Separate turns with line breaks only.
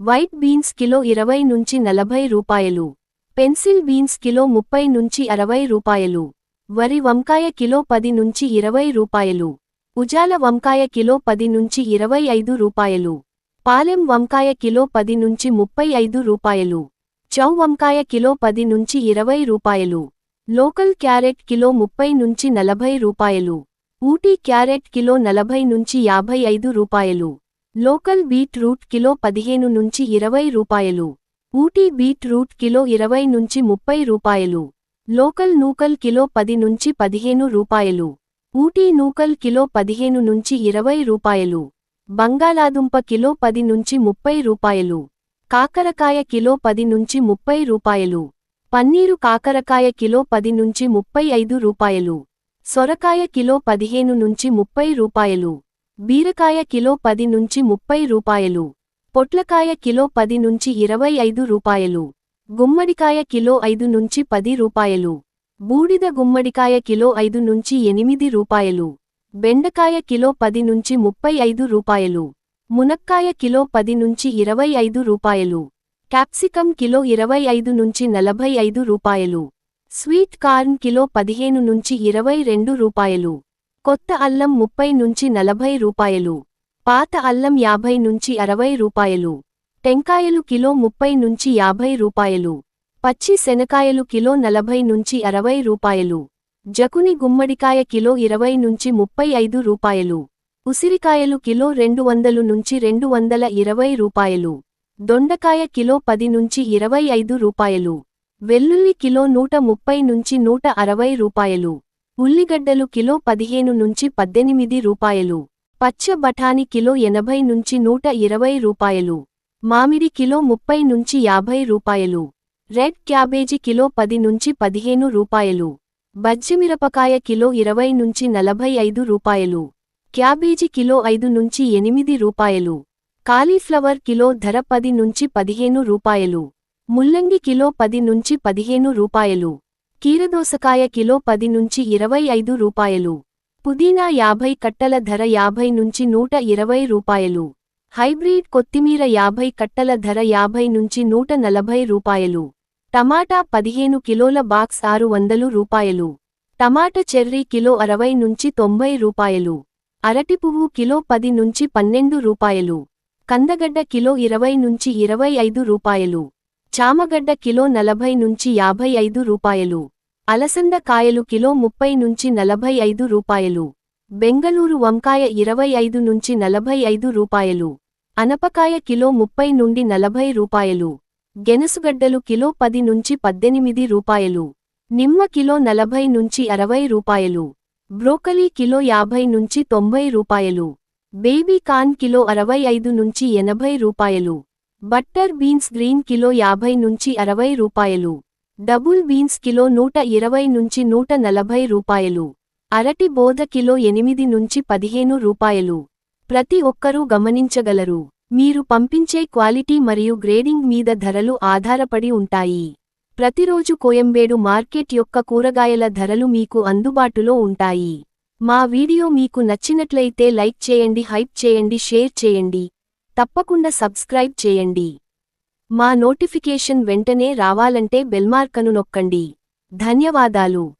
White beans kilo ఇరవై నుంచి నలభై రూపాయలు. పెన్సిల్ బీన్స్ కిలో ముప్పై నుంచి అరవై రూపాయలు. వరి వంకాయ కిలో పది నుంచి ఇరవై రూపాయలు. ఉజాల వంకాయ కిలో పది నుంచి ఇరవై ఐదు రూపాయలు. పాలెం వంకాయ కిలో పది నుంచి ముప్పై ఐదు రూపాయలు. చౌ వంకాయ కిలో పది నుంచి ఇరవై రూపాయలు. లోకల్ క్యారెట్ కిలో ముప్పై నుంచి నలభై రూపాయలు. ఊటీ క్యారెట్ కిలో నలభై నుంచి యాభై ఐదు రూపాయలు. లోకల్ బీట్ రూట్ కిలో పదిహేను నుంచి ఇరవై రూపాయలు. ఊటీ బీట్ రూట్ కిలో ఇరవై నుంచి ముప్పై రూపాయలు. లోకల్ నూకల్ కిలో పది నుంచి పదిహేను రూపాయలు. ఊటీ నూకల్ కిలో పదిహేను నుంచి ఇరవై రూపాయలు. బంగాళాదుంప కిలో పది నుంచి ముప్పై రూపాయలు. కాకరకాయ కిలో పది నుంచి ముప్పై రూపాయలు. పన్నీరు కాకరకాయ కిలో పది నుంచి ముప్పై ఐదు రూపాయలు. సొరకాయ కిలో పదిహేను నుంచి ముప్పై రూపాయలు. బీరకాయ కిలో పది నుంచి ముప్పై రూపాయలు. పొట్లకాయ కిలో పది నుంచి ఇరవై ఐదు రూపాయలు. గుమ్మడికాయ కిలో ఐదు నుంచి పది రూపాయలు. బూడిద గుమ్మడికాయ కిలో ఐదు నుంచి ఎనిమిది రూపాయలు. బెండకాయ కిలో పది నుంచి ముప్పై ఐదు రూపాయలు. మునక్కాయ కిలో పది నుంచి ఇరవై ఐదు రూపాయలు. క్యాప్సికం కిలో ఇరవై ఐదు నుంచి నలభై ఐదు రూపాయలు. స్వీట్ కార్న్ కిలో పదిహేను నుంచి ఇరవై రెండు రూపాయలు. కొత్త అల్లం ముప్పై నుంచి నలభై రూపాయలు పాత అల్లం యాభై నుంచి అరవై రూపాయలు టెంకాయలు కిలో ముప్పై నుంచి యాభై రూపాయలు పచ్చి శనకాయలు కిలో నలభై నుంచి అరవై రూపాయలు జకుని గుమ్మడికాయ కిలో ఇరవై నుంచి ముప్పై ఐదు రూపాయలు ఉసిరికాయలు కిలో రెండు వందలు నుంచి రెండు వందల ఇరవై రూపాయలు దొండకాయ కిలో పది నుంచి ఇరవై ఐదు రూపాయలు వెల్లుల్లి కిలో నూట ముప్పై నుంచి నూట అరవై రూపాయలు ఉల్లిగడ్డలు కిలో పదిహేను నుంచి పద్దెనిమిది రూపాయలు. పచ్చ బఠాని కిలో ఎనభై నుంచి నూట ఇరవై రూపాయలు. మామిడి కిలో ముప్పై నుంచి యాభై రూపాయలు. రెడ్ క్యాబేజీ కిలో పది నుంచి పదిహేను రూపాయలు. బజ్జిమిరపకాయ కిలో ఇరవై నుంచి నలభై ఐదు రూపాయలు. క్యాబేజీ కిలో ఐదు నుంచి ఎనిమిది రూపాయలు. కాలీఫ్లవర్ కిలో ధర పది నుంచి పదిహేను రూపాయలు. ముల్లంగి కిలో పది నుంచి పదిహేను రూపాయలు. కీరదోసకాయ కిలో పది నుంచి ఇరవై ఐదు రూపాయలు. పుదీనా యాభై కట్టల ధర యాభై నుంచి నూట ఇరవై రూపాయలు. హైబ్రిడ్ కొత్తిమీర యాభై కట్టల ధర యాభై నుంచి నూట నలభై రూపాయలు. టమాటా పదిహేను కిలోల బాక్స్ ఆరు వందలు రూపాయలు. టమాట చెర్రీ కిలో అరవై నుంచి తొంభై రూపాయలు. అరటి పువ్వు కిలో పది నుంచి పన్నెండు రూపాయలు. కందగడ్డ కిలో ఇరవై నుంచి ఇరవై ఐదు రూపాయలు. చామగడ్డ కిలో నలభై నుంచి యాభై ఐదు రూపాయలు. అలసంద కాయలు కిలో ముప్పై నుంచి నలభై ఐదు రూపాయలు. బెంగళూరు వంకాయ ఇరవై ఐదు నుంచి నలభై ఐదు రూపాయలు. అనపకాయ కిలో ముప్పై నుండి నలభై రూపాయలు. గెనసుగడ్డలు కిలో పది నుంచి పద్దెనిమిది రూపాయలు. నిమ్మ కిలో నలభై నుంచి అరవై రూపాయలు. బ్రోకలీ కిలో యాభై నుంచి తొంభై రూపాయలు. బేబీ కార్న్ కిలో అరవై ఐదు నుంచి ఎనభై రూపాయలు. బట్టర్ బీన్స్ గ్రీన్ కిలో యాభై నుంచి అరవై రూపాయలు. డబుల్ బీన్స్ కిలో నూట ఇరవై నుంచి నూట నలభై రూపాయలు. అరటి బోధ కిలో ఎనిమిది నుంచి పదిహేను రూపాయలు. ప్రతి ఒక్కరూ గమనించగలరు. మీరు పంపించే క్వాలిటీ మరియు గ్రేడింగ్ మీద ధరలు ఆధారపడి ఉంటాయి. ప్రతిరోజు కోయంబేడు మార్కెట్ యొక్క కూరగాయల ధరలు మీకు అందుబాటులో ఉంటాయి. మా వీడియో మీకు నచ్చినట్లయితే లైక్ చేయండి హైప్ చేయండి షేర్ చేయండి. తప్పకుండా సబ్స్క్రైబ్ చేయండి. మా నోటిఫికేషన్ వెంటనే రావాలంటే బెల్మార్కను నొక్కండి. ధన్యవాదాలు.